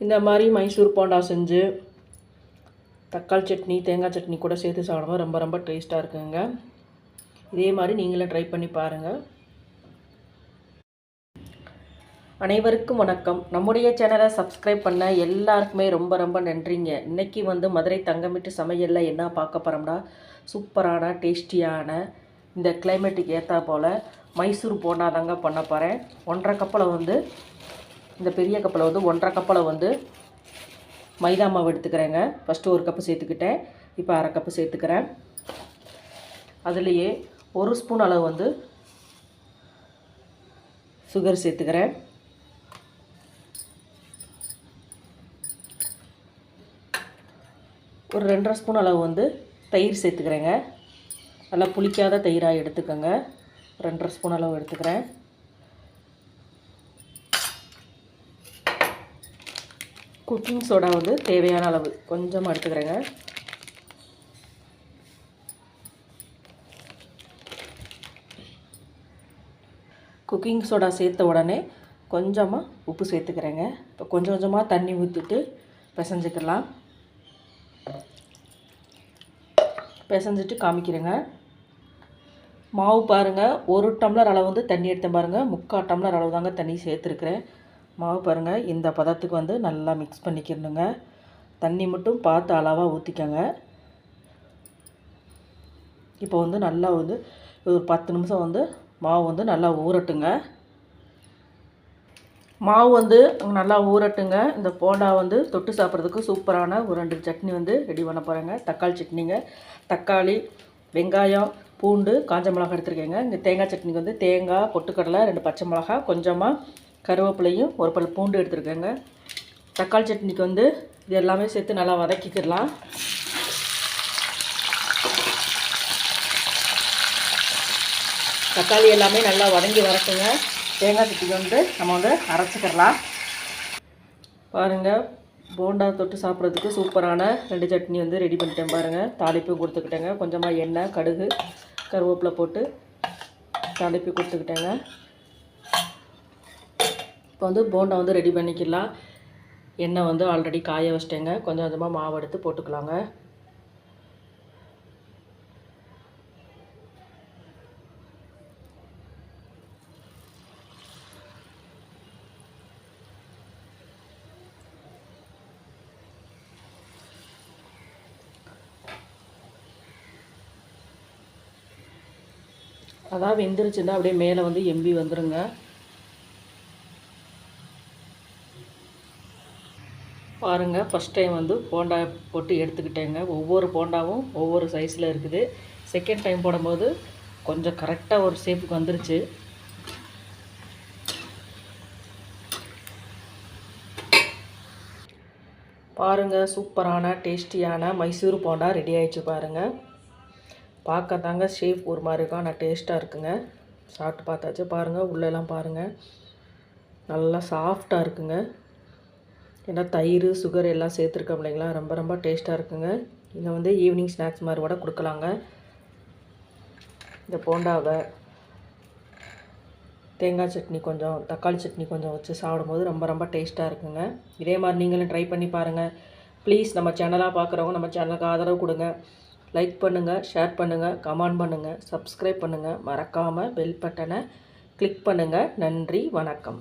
இந்த மாதிரி மைசூர் போண்டா செஞ்சு தக்காளி சட்னி தேங்காய் சட்னி கூட சேர்த்து சாப்பிடும்போது ரொம்ப ரொம்ப டேஸ்ட்டாக இருக்குங்க. இதே மாதிரி நீங்களும் ட்ரை பண்ணி பாருங்கள் அனைவருக்கும் வணக்கம். நம்முடைய சேனலை சப்ஸ்கிரைப் பண்ண எல்லாருக்குமே ரொம்ப ரொம்ப நன்றிங்க. இன்றைக்கி வந்து மதுரை தங்கமிட்டு சமையலில் என்ன பார்க்க போகிறோம்னா சூப்பரான டேஸ்டியான இந்த கிளைமேட்டுக்கு ஏற்றா போல் மைசூர் போண்டா தாங்க பண்ண போகிறேன் ஒன்றரை கப்பில் வந்து இந்த பெரிய கப்பில் வந்து ஒன்றரை கப்பில் வந்து மைதா மாவு எடுத்துக்கிறேங்க. ஃபஸ்ட்டு ஒரு கப்பு சேர்த்துக்கிட்டேன். இப்போ அரை கப்பு சேர்த்துக்கிறேன். அதுலேயே ஒரு ஸ்பூன் அளவு வந்து சுகர் சேர்த்துக்கிறேன். ஒரு ரெண்டரை ஸ்பூன் அளவு வந்து தயிர் சேர்த்துக்கிறேங்க. நல்லா புளிக்காத தயிராக எடுத்துக்கோங்க. ரெண்டரை ஸ்பூன் அளவு எடுத்துக்கிறேன். குக்கிங் சோடா வந்து தேவையான அளவு. கொஞ்சமாக எடுத்துக்கிறேங்க. குக்கிங் சோடா சேர்த்த உடனே கொஞ்சமாக உப்பு சேர்த்துக்கிறேங்க. இப்போ கொஞ்சம் கொஞ்சமாக தண்ணி ஊற்றிட்டு பிசைஞ்சிக்கலாம். பிசைஞ்சிட்டு காமிக்கிறேங்க. மாவு பாருங்கள் ஒரு டம்ளர் அளவு வந்து தண்ணி எடுத்தேன் பாருங்கள் முக்கால் டம்ளர் அளவு தாங்க தண்ணி சேர்த்துருக்குறேன். மாவு பாருங்கள் இந்த பதத்துக்கு வந்து நல்லா மிக்ஸ் பண்ணிக்கிறணுங்க தண்ணி மட்டும் பார்த்து அளவாக ஊற்றிக்கோங்க இப்போ வந்து நல்லா வந்து ஒரு பத்து நிமிஷம் வந்து மாவு வந்து நல்லா ஊறட்டுங்க. மாவு வந்து நல்லா ஊறட்டுங்க. இந்த போண்டா வந்து தொட்டு சாப்பிட்றதுக்கு சூப்பரான ஒரு ரெண்டு சட்னி வந்து ரெடி பண்ண போகிறேங்க தக்காளி சட்னிங்க. தக்காளி வெங்காயம் பூண்டு காஞ்ச மிளகா எடுத்துருக்கேங்க. இந்த தேங்காய் சட்னிக்கு வந்து தேங்காய் பொட்டுக்கடலை ரெண்டு பச்சை மிளகா கொஞ்சமாக கருவேப்பிலையும் ஒரு பல் பூண்டு எடுத்துருக்கேங்க. தக்காளி சட்னிக்கு வந்து இது எல்லாமே சேர்த்து நல்லா வதக்கிக்கிடலாம். தக்காளி எல்லாமே நல்லா வதங்கி வரட்டுங்க. தேங்காய் சட்டிக்கு வந்து நம்ம வந்து அரைச்சிக்கிடலாம். பாருங்கள் போண்டா தொட்டு சாப்பிட்றதுக்கு சூப்பரான ரெண்டு சட்னி வந்து ரெடி பண்ணிட்டேன் பாருங்கள் தாளிப்பும் கொடுத்துக்கிட்டேங்க. கொஞ்சமாக எண்ணெய் கடுகு கருவேப்பிலை போட்டு தாளிப்பு கொடுத்துக்கிட்டேங்க. இப்போ வந்து போண்டா வந்து ரெடி பண்ணிக்கலாம். எண்ணெய் வந்து ஆல்ரெடி காய வச்சிட்டேங்க. கொஞ்சம் கொஞ்சமாக மாவு எடுத்து போட்டுக்கலாங்க. அதான் வெந்துருச்சுன்னா அப்படியே மேலே வந்து எம்பி வந்துடுங்க பாருங்கள் ஃபஸ்ட் டைம் வந்து போண்டா போட்டு எடுத்துக்கிட்டேங்க. ஒவ்வொரு போண்டாவும் ஒவ்வொரு சைஸில் இருக்குது. செகண்ட் டைம் போடும்போது கொஞ்சம் கரெக்டாக ஒரு ஷேப்புக்கு வந்துருச்சு. பாருங்கள் சூப்பரான டேஸ்டியான மைசூர் போண்டா ரெடி ஆயிடுச்சு பாருங்கள் பார்க்க தாங்க ஷேப் ஒரு மாதிரி இருக்கும். ஆனால் டேஸ்ட்டாக இருக்குங்க. சாப்பிட்டு பார்த்தாச்சு பாருங்கள் உள்ளெல்லாம் பாருங்கள் நல்லா சாஃப்டாக இருக்குங்க. ஏன்னா தயிர் சுகர் எல்லாம் சேர்த்துருக்கோம் இல்லைங்களா? ரொம்ப ரொம்ப டேஸ்ட்டாக இருக்குங்க. இதை வந்து ஈவினிங் ஸ்நாக்ஸ் மாதிரி கூட கொடுக்கலாங்க. இந்த போண்டாவை தேங்காய் சட்னி கொஞ்சம் தக்காளி சட்னி கொஞ்சம் வச்சு சாப்பிடும்போது ரொம்ப ரொம்ப டேஸ்ட்டாக இருக்குங்க. இதே மாதிரி நீங்களும் ட்ரை பண்ணி பாருங்கள் ப்ளீஸ் நம்ம சேனலாக பார்க்குறவங்க நம்ம சேனலுக்கு ஆதரவு கொடுங்க. லைக் பண்ணுங்கள் ஷேர் பண்ணுங்கள் கமெண்ட் பண்ணுங்கள் சப்ஸ்கிரைப் பண்ணுங்கள் மறக்காமல் பெல் பட்டனை கிளிக் பண்ணுங்கள் நன்றி வணக்கம்.